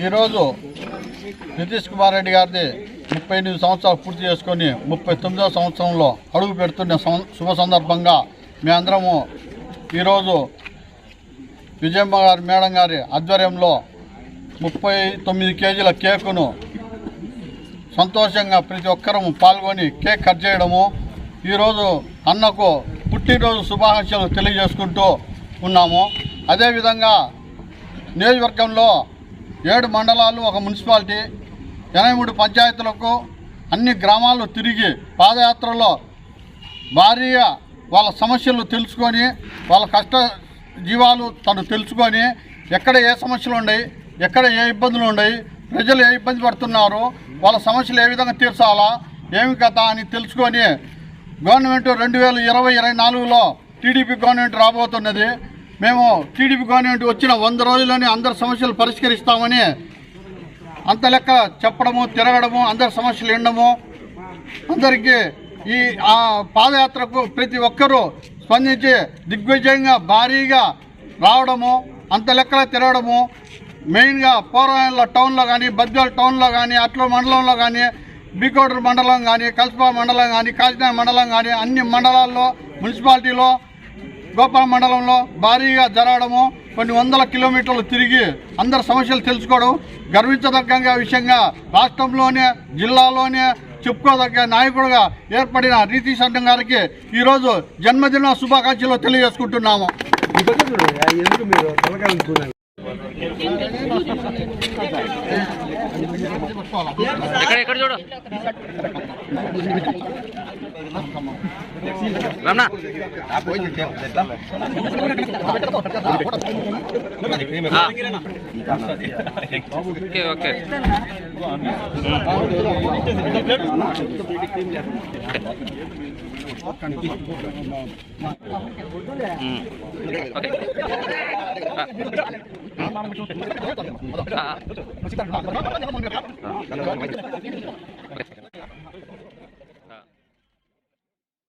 ఈరోజు నితీష్ కుమార్ రెడ్డి గారిది ముప్పై ఎనిమిది సంవత్సరాలు పూర్తి చేసుకొని ముప్పై తొమ్మిదవ సంవత్సరంలో అడుగు పెడుతున్న సం- శుభ సందర్భంగా మేమందరము ఈరోజు విజయమ్మ గారి మేడం గారి ఆధ్వర్యంలో ముప్పై తొమ్మిది కేజీల కేకును సంతోషంగా ప్రతి ఒక్కరము పాల్గొని కేక్ కట్ చేయడము ఈరోజు అన్నకు పుట్టినరోజు శుభాకాంక్షలు తెలియజేసుకుంటూ ఉన్నాము. అదేవిధంగా నియోజకవర్గంలో ఏడు మండలాలు ఒక మున్సిపాలిటీ ఎనభై మూడు పంచాయతీలకు అన్ని గ్రామాలు తిరిగి పాదయాత్రలో భారీగా వాళ్ళ సమస్యలు తెలుసుకొని వాళ్ళ కష్ట జీవాలు తను తెలుసుకొని ఎక్కడ ఏ సమస్యలు ఉన్నాయి ఎక్కడ ఏ ఇబ్బందులు ఉన్నాయి ప్రజలు ఏ ఇబ్బంది పడుతున్నారు వాళ్ళ సమస్యలు ఏ విధంగా తీర్చాలా ఏమి కథ అని తెలుసుకొని గవర్నమెంట్ రెండు వేల ఇరవై ఇరవై నాలుగులో టీడీపీ గవర్నమెంట్ రాబోతున్నది. మేము టీడీపీ గవర్నమెంట్ వచ్చిన వంద రోజుల్లోనే అందరి సమస్యలు పరిష్కరిస్తామని అంత లెక్క చెప్పడము తిరగడము అందరి సమస్యలు వినడము. అందరికీ ఈ ఆ పాదయాత్రకు ప్రతి ఒక్కరూ స్పందించి దిగ్విజయంగా భారీగా రావడము అంత లెక్కల తిరగడము. మెయిన్గా పోరాయంలో టౌన్లో కానీ బద్వేల్ టౌన్లో కానీ అట్ల మండలంలో కానీ బీకోడూరు మండలం కానీ కల్పా మండలం కానీ కాకినాడ మండలం కానీ అన్ని మండలాల్లో మున్సిపాలిటీలో గోపాల మండలంలో భారీగా జరగడము కొన్ని వందల కిలోమీటర్లు తిరిగి అందరి సమస్యలు తెలుసుకోవడం గర్వించదగ్గంగా విషయంగా రాష్ట్రంలోనే జిల్లాలోనే చెప్పుకోదగ్గ నాయకుడుగా ఏర్పడిన రీతి సంఘం గారికి ఈరోజు జన్మదిన శుభాకాంక్షలు తెలియజేసుకుంటున్నాము. ఇక్కడ ఇక్కడ చూడు? Ramana. Okay okay. Okay. Okay Okay.